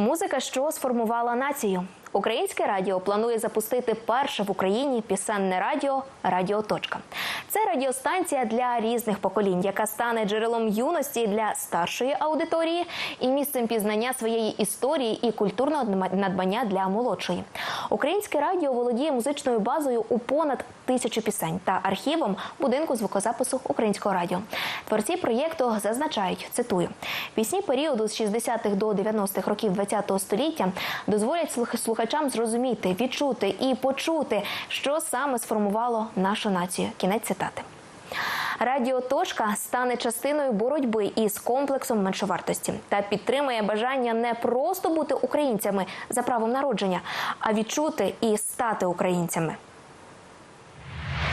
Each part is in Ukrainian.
Музика, що сформувала націю. Українське радіо планує запустити перше в Україні пісенне радіо Радіо Точка. Це радіостанція для різних поколінь, яка стане джерелом юності для старшої аудиторії і місцем пізнання своєї історії і культурного надбання для молодшої. Українське радіо володіє музичною базою у понад тисячу пісень та архівом будинку звукозапису українського радіо. Творці проєкту зазначають, цитую, пісні періоду з 60-х до 90-х років ХХ століття дозволять слух- слухачам зрозуміти, відчути і почути, що саме сформувало нашу націю. Кінець цитати. Радіоточка стане частиною боротьби із комплексом меншовартості та підтримує бажання не просто бути українцями за правом народження, а відчути і стати українцями.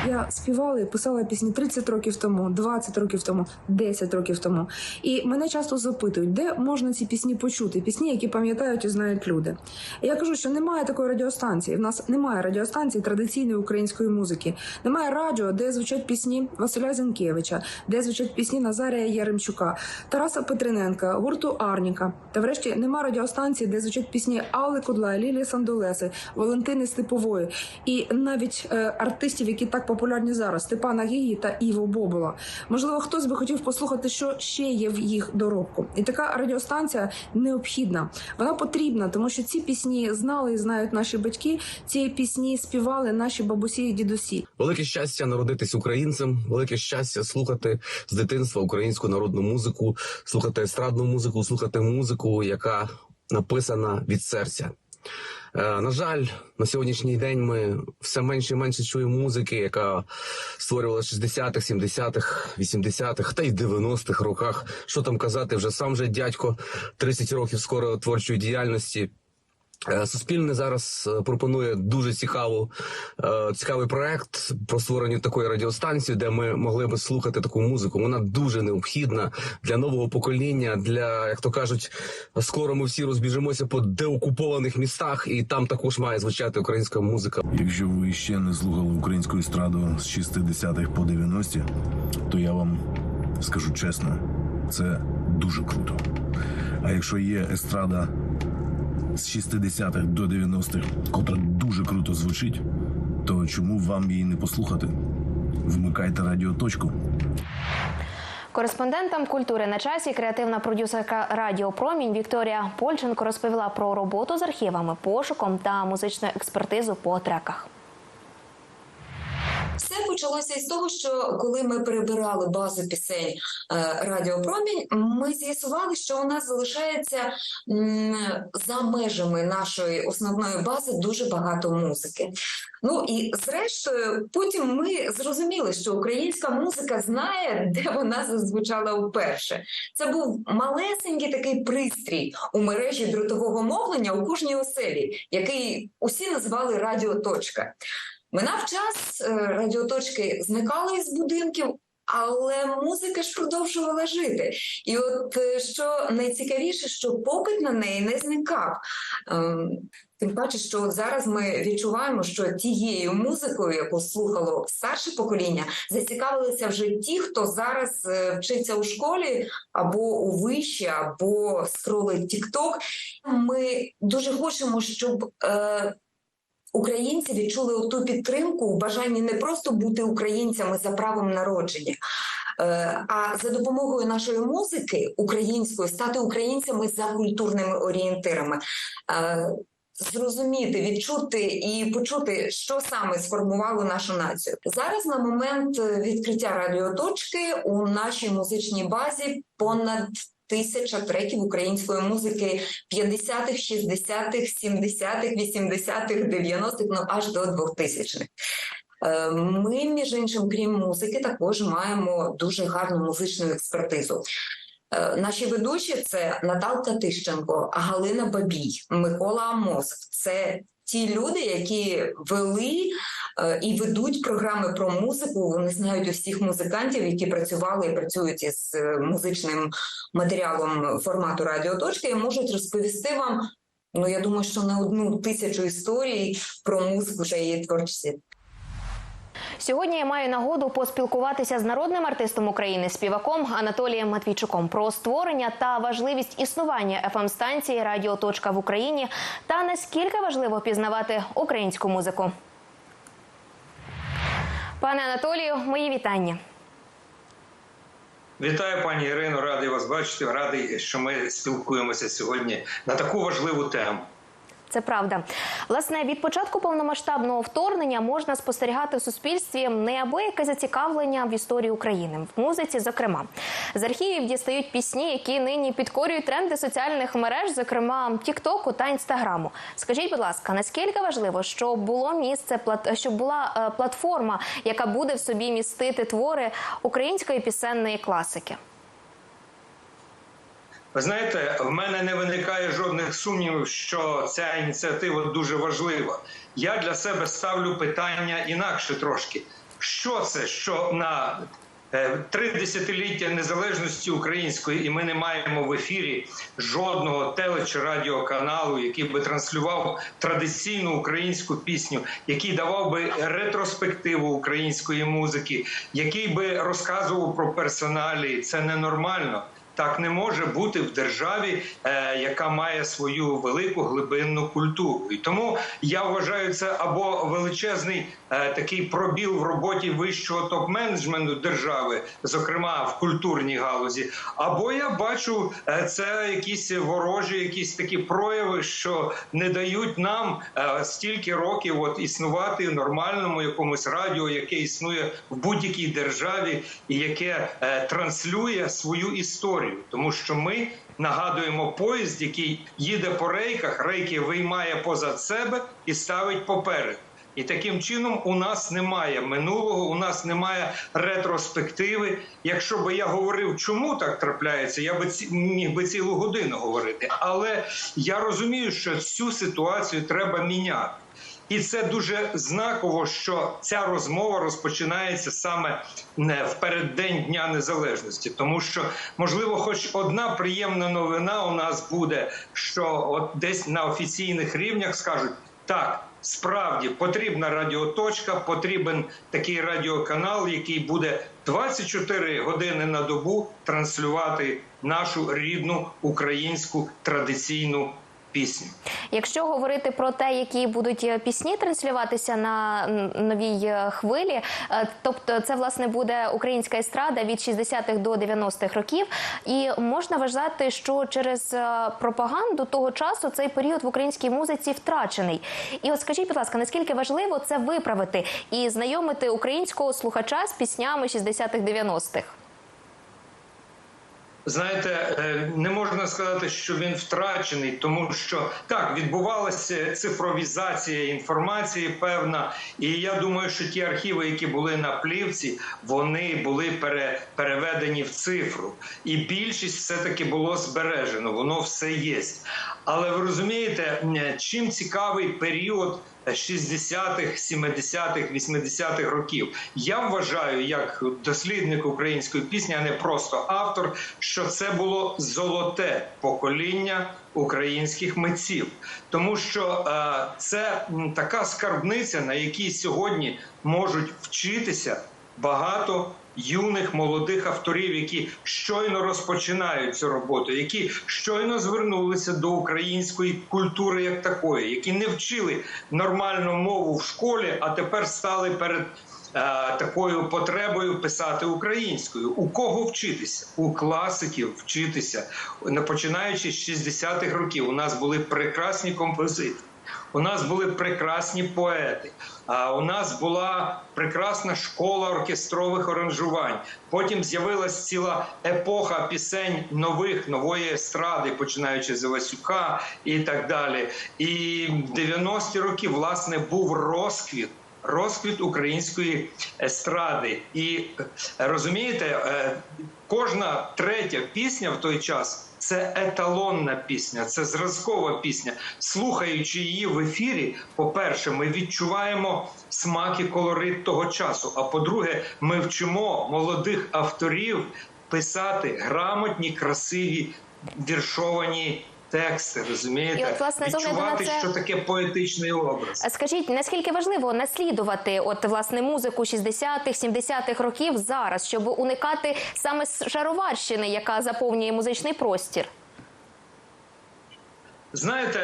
Я співала і писала пісні 30 років тому, 20 років тому, 10 років тому. І мене часто запитують, де можна ці пісні почути, пісні, які пам'ятають і знають люди. Я кажу, що немає такої радіостанції. В нас немає радіостанції традиційної української музики. Немає радіо, де звучать пісні Василя Зінкевича, де звучать пісні Назарія Яремчука, Тараса Петриненка, гурту Арніка. Та врешті немає радіостанції, де звучать пісні Алли Кудла, Лілії Сандолеси, Валентини Степової і навіть е, артистів, які так популярні зараз, Степана Гігі та Іво Бобола. Можливо, хтось би хотів послухати, що ще є в їх доробку. І така радіостанція необхідна. Вона потрібна, тому що ці пісні знали і знають наші батьки. Ці пісні співали наші бабусі і дідусі. Велике щастя народитись українцем, велике щастя слухати з дитинства українську народну музику, слухати естрадну музику, слухати музику, яка написана від серця. Е, на жаль, на сьогоднішній день ми все менше і менше чуємо музики, яка створювала в 60-х, 70-х, 80-х та й 90-х роках. Що там казати, вже сам же дядько 30 років скоро творчої діяльності. Е, Суспільне зараз е, пропонує дуже цікаву, е, цікавий проект про створення такої радіостанції, де ми могли би слухати таку музику. Вона дуже необхідна для нового покоління. Для як то кажуть, скоро ми всі розбіжимося по деокупованих містах, і там також має звучати українська музика. Якщо ви ще не слухали українську естраду з 60-х по 90-ті, то я вам скажу чесно, це дуже круто. А якщо є естрада з 60-х до 90-х, котра дуже круто звучить, то чому вам її не послухати? Вмикайте радіоточку. Кореспондентам культури на часі креативна продюсерка Радіо Промінь Вікторія Польченко розповіла про роботу з архівами, пошуком та музичну експертизу по треках. Почалося із того, що коли ми перебирали базу пісень е, Радіо ми з'ясували, що у нас залишається за межами нашої основної бази дуже багато музики. Ну і зрештою, потім ми зрозуміли, що українська музика знає, де вона зазвучала вперше. Це був малесенький такий пристрій у мережі дротового мовлення у кожній оселі, який усі назвали Радіоточка. Минав час, е, радіоточки зникали із будинків, але музика ж продовжувала жити. І от е, що найцікавіше, що попит на неї не зникав. Ем, Тим паче, що от зараз ми відчуваємо, що тією музикою, яку слухало старше покоління, зацікавилися вже ті, хто зараз е, вчиться у школі або у виші, або скролить TikTok. Ми дуже хочемо, щоб українці відчули ту підтримку у бажанні не просто бути українцями за правом народження, е, а за допомогою нашої музики української стати українцями за культурними орієнтирами. Е, Зрозуміти, відчути і почути, що саме сформувало нашу націю зараз. На момент е, відкриття радіоточки у нашій музичній базі понад тисяча треків української музики 50-х, 60-х, 70-х, 80-х, 90-х, ну аж до 2000-х. Е, Ми, між іншим, крім музики, також маємо дуже гарну музичну експертизу. Е, Наші ведучі це Наталка Тищенко, Галина Бабій, Микола Амос. Це ті люди, які вели е, і ведуть програми про музику. Вони знають усіх музикантів, які працювали і працюють із е, музичним матеріалом формату радіоточки, і можуть розповісти вам. Ну, я думаю, що не одну тисячу історій про музику та її творчість. Сьогодні я маю нагоду поспілкуватися з народним артистом України, співаком Анатолієм Матвійчуком про створення та важливість існування fm станції Радіо Точка в Україні та наскільки важливо пізнавати українську музику. Пане Анатолію, мої вітання. Вітаю, пані Ірино, радий вас бачити. Радий, що ми спілкуємося сьогодні на таку важливу тему. Це правда. Власне, від початку повномасштабного вторгнення можна спостерігати в суспільстві неабияке зацікавлення в історії України, в музиці, зокрема. З архівів дістають пісні, які нині підкорюють тренди соціальних мереж, зокрема Тіктоку та Інстаграму. Скажіть, будь ласка, наскільки важливо, щоб було місце щоб була е, платформа, яка буде в собі містити твори української пісенної класики? Ви знаєте, в мене не виникає жодних сумнівів, що ця ініціатива дуже важлива. Я для себе ставлю питання інакше трошки. Що це, що на е, три десятиліття незалежності української, і ми не маємо в ефірі жодного теле чи радіоканалу, який би транслював традиційну українську пісню, який давав би ретроспективу української музики, який би розказував про персоналі. Це ненормально. Так не може бути в державі, е, яка має свою велику глибинну культуру. І тому я вважаю це або величезний е, такий пробіл в роботі вищого топ-менеджменту держави, зокрема в культурній галузі, або я бачу е, це якісь ворожі, якісь такі прояви, що не дають нам стільки років от існувати в нормальному якомусь радіо, яке існує в будь-якій державі, і яке транслює свою історію, тому що ми нагадуємо поїзд, який їде по рейках, рейки виймає позад себе і ставить поперед. І таким чином у нас немає минулого, у нас немає ретроспективи. Якщо би я говорив, чому так трапляється, я би ці міг би цілу годину говорити. Але я розумію, що цю ситуацію треба міняти. І це дуже знаково, що ця розмова розпочинається саме не в переддень Дня Незалежності, тому що можливо, хоч одна приємна новина у нас буде, що от десь на офіційних рівнях скажуть так. Справді потрібна радіоточка, потрібен такий радіоканал, який буде 24 години на добу транслювати нашу рідну українську традиційну пісню. Якщо говорити про те, які будуть е, пісні транслюватися на новій е, хвилі, е, тобто це власне буде українська естрада від 60-х до 90-х років, і можна вважати, що через пропаганду того часу цей період в українській музиці втрачений. І от скажіть, будь ласка, наскільки важливо це виправити і знайомити українського слухача з піснями 60-х 90-х? Знаєте, е, не можна сказати, що він втрачений, тому що так відбувалася цифровізація інформації, певна, і я думаю, що ті архіви, які були на плівці, вони були пере, переведені в цифру, і більшість все таки було збережено. Воно все є. Але ви розумієте, чим цікавий період. 60-х, 70-х, 80-х років. Я вважаю, як дослідник української пісні, а не просто автор, що це було золоте покоління українських митців, тому що е, це така скарбниця, на якій сьогодні можуть вчитися багато. Юних молодих авторів, які щойно розпочинають цю роботу, які щойно звернулися до української культури як такої, які не вчили нормальну мову в школі, а тепер стали перед е, такою потребою писати українською. У кого вчитися? У класиків вчитися. Починаючи з 60-х років, у нас були прекрасні композитори. У нас були прекрасні поети. А у нас була прекрасна школа оркестрових аранжувань. Потім з'явилась ціла епоха пісень нових, нової естради, починаючи з Івасюка і так далі. І в 90-ті роки власне був розквіт. Розквіт української естради, і е, розумієте, е, кожна третя пісня в той час це еталонна пісня, це зразкова пісня. Слухаючи її в ефірі, по-перше, ми відчуваємо смак і колорит того часу. А по-друге, ми вчимо молодих авторів писати грамотні, красиві віршовані тексти, розумієте? І от, власне, Відчувати, це- що таке поетичний образ. Скажіть, наскільки важливо наслідувати от власне музику 60-х, 70-х років зараз, щоб уникати саме шароварщини, яка заповнює музичний простір? Знаєте,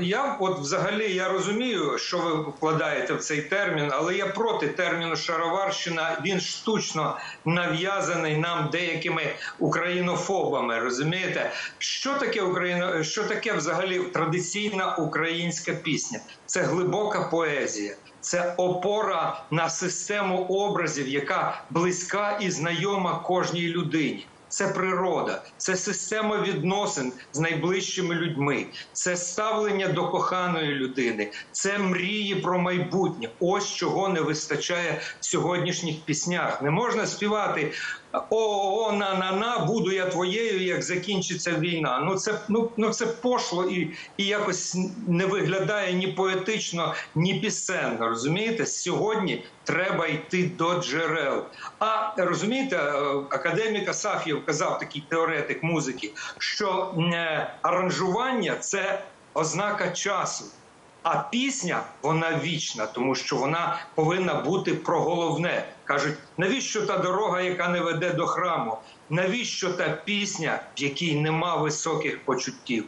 я от взагалі я розумію, що ви вкладаєте в цей термін, але я проти терміну шароварщина. Він штучно нав'язаний нам деякими українофобами. Розумієте, що таке Україна? Що таке взагалі традиційна українська пісня? Це глибока поезія. Це опора на систему образів, яка близька і знайома кожній людині. Це природа, це система відносин з найближчими людьми, це ставлення до коханої людини, це мрії про майбутнє. Ось чого не вистачає в сьогоднішніх піснях. Не можна співати о, на на на буду я твоєю, як закінчиться війна. Ну це ну, ну це пошло і, і якось не виглядає ні поетично, ні пісенно. Розумієте, сьогодні треба йти до джерел. А розумієте, е, академік Асаф'єв казав такий теоретик музики, що е, аранжування це ознака часу. А пісня вона вічна, тому що вона повинна бути про головне. кажуть, навіщо та дорога, яка не веде до храму? Навіщо та пісня, в якій нема високих почуттів?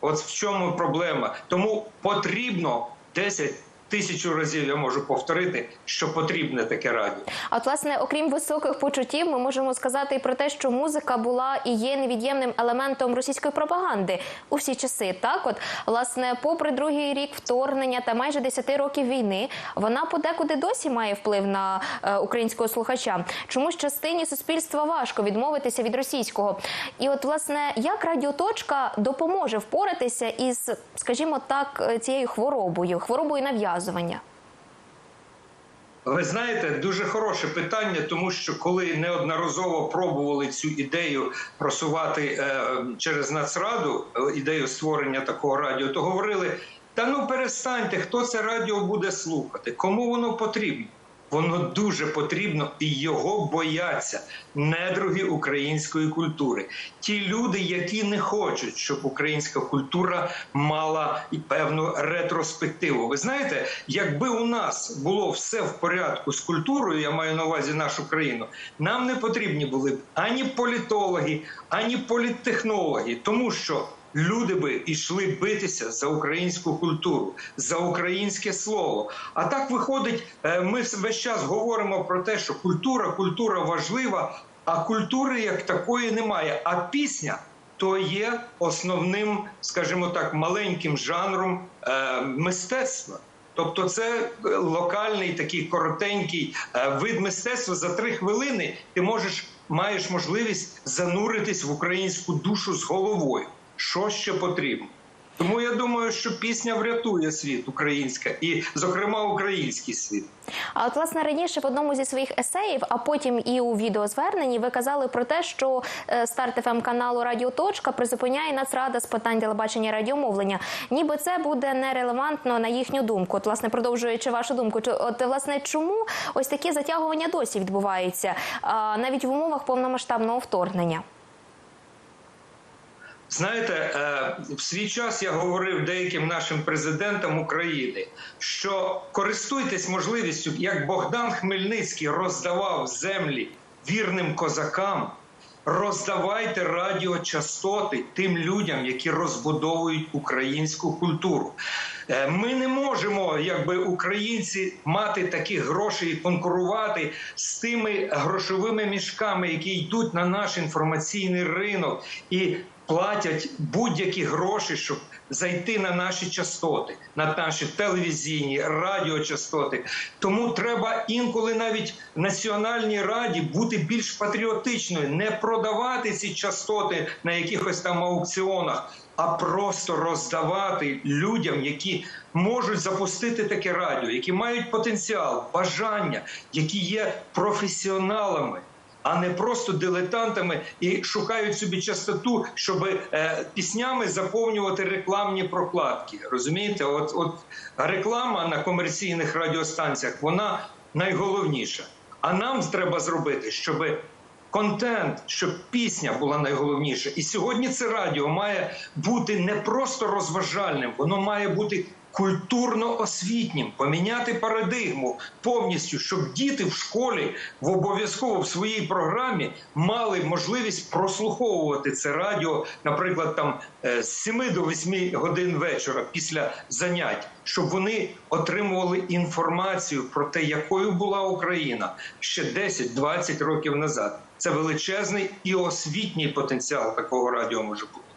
От в чому проблема. Тому потрібно 10 тисячу разів я можу повторити, що потрібне таке радіо. А от, власне, окрім високих почуттів, ми можемо сказати і про те, що музика була і є невід'ємним елементом російської пропаганди у всі часи. Так, от власне, попри другий рік вторгнення та майже 10 років війни, вона подекуди досі має вплив на е, українського слухача. Чомусь частині суспільства важко відмовитися від російського. І от, власне, як радіоточка допоможе впоратися із, скажімо так, е, цією хворобою, хворобою нав'язування. Ви знаєте, дуже хороше питання, тому що коли неодноразово пробували цю ідею просувати е, через Нацраду, е, ідею створення такого радіо, то говорили: та ну перестаньте, хто це радіо буде слухати, кому воно потрібно. Воно дуже потрібно і його бояться недруги української культури. Ті люди, які не хочуть, щоб українська культура мала і певну ретроспективу. Ви знаєте, якби у нас було все в порядку з культурою, я маю на увазі нашу країну, нам не потрібні були б ані політологи, ані політтехнологи, тому що. Люди би йшли битися за українську культуру, за українське слово. А так виходить, е, ми весь час говоримо про те, що культура, культура важлива, а культури як такої немає. А пісня то є основним, скажімо так, маленьким жанром е, мистецтва. Тобто, це е, локальний такий коротенький е, вид мистецтва за три хвилини. Ти можеш маєш можливість зануритись в українську душу з головою. Що ще потрібно? Тому я думаю, що пісня врятує світ українська і, зокрема, український світ. А от власне раніше в одному зі своїх есеїв, а потім і у відеозверненні ви казали про те, що е, старт ФМ каналу Радіо Точка призупиняє Нацрада з питань телебачення і радіомовлення. Ніби це буде нерелевантно на їхню думку. От, власне, продовжуючи вашу думку, от власне чому ось такі затягування досі відбуваються навіть в умовах повномасштабного вторгнення? Знаєте, е, в свій час я говорив деяким нашим президентам України, що користуйтесь можливістю, як Богдан Хмельницький роздавав землі вірним козакам. Роздавайте радіочастоти тим людям, які розбудовують українську культуру. Е, Ми не можемо, якби українці, мати такі гроші і конкурувати з тими грошовими мішками, які йдуть на наш інформаційний ринок і платять будь-які гроші, щоб зайти на наші частоти, на наші телевізійні радіочастоти. Тому треба інколи навіть національній раді бути більш патріотичною, не продавати ці частоти на якихось там аукціонах, а просто роздавати людям, які можуть запустити таке радіо, які мають потенціал, бажання, які є професіоналами а не просто дилетантами і шукають собі частоту, щоб е, піснями заповнювати рекламні прокладки. Розумієте, от, от реклама на комерційних радіостанціях вона найголовніша. А нам треба зробити, щоб контент, щоб пісня була найголовніша. І сьогодні це радіо має бути не просто розважальним, воно має бути культурно-освітнім, поміняти парадигму повністю, щоб діти в школі в обов'язково в своїй програмі мали можливість прослуховувати це радіо, наприклад, там е, з 7 до 8 годин вечора після занять, щоб вони отримували інформацію про те, якою була Україна ще 10-20 років назад. Це величезний і освітній потенціал такого радіо може бути.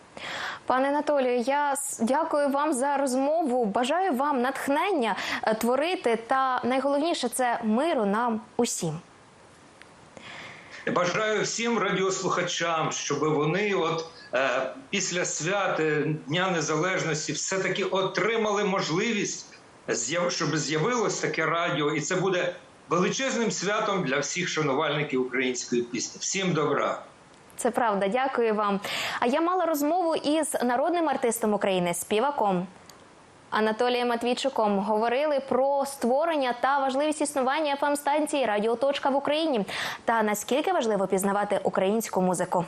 Пане Анатолію, я дякую вам за розмову. Бажаю вам натхнення е, творити та найголовніше це миру нам усім. Бажаю всім радіослухачам, щоб вони, от е, після свят е, Дня Незалежності, все таки отримали можливість, щоб з'явилось таке радіо, і це буде величезним святом для всіх шанувальників української пісні. Всім добра. Це правда, дякую вам. А я мала розмову із народним артистом України, співаком. Анатолієм Матвійчуком говорили про створення та важливість існування ФМ-станції Радіоточка в Україні та наскільки важливо пізнавати українську музику.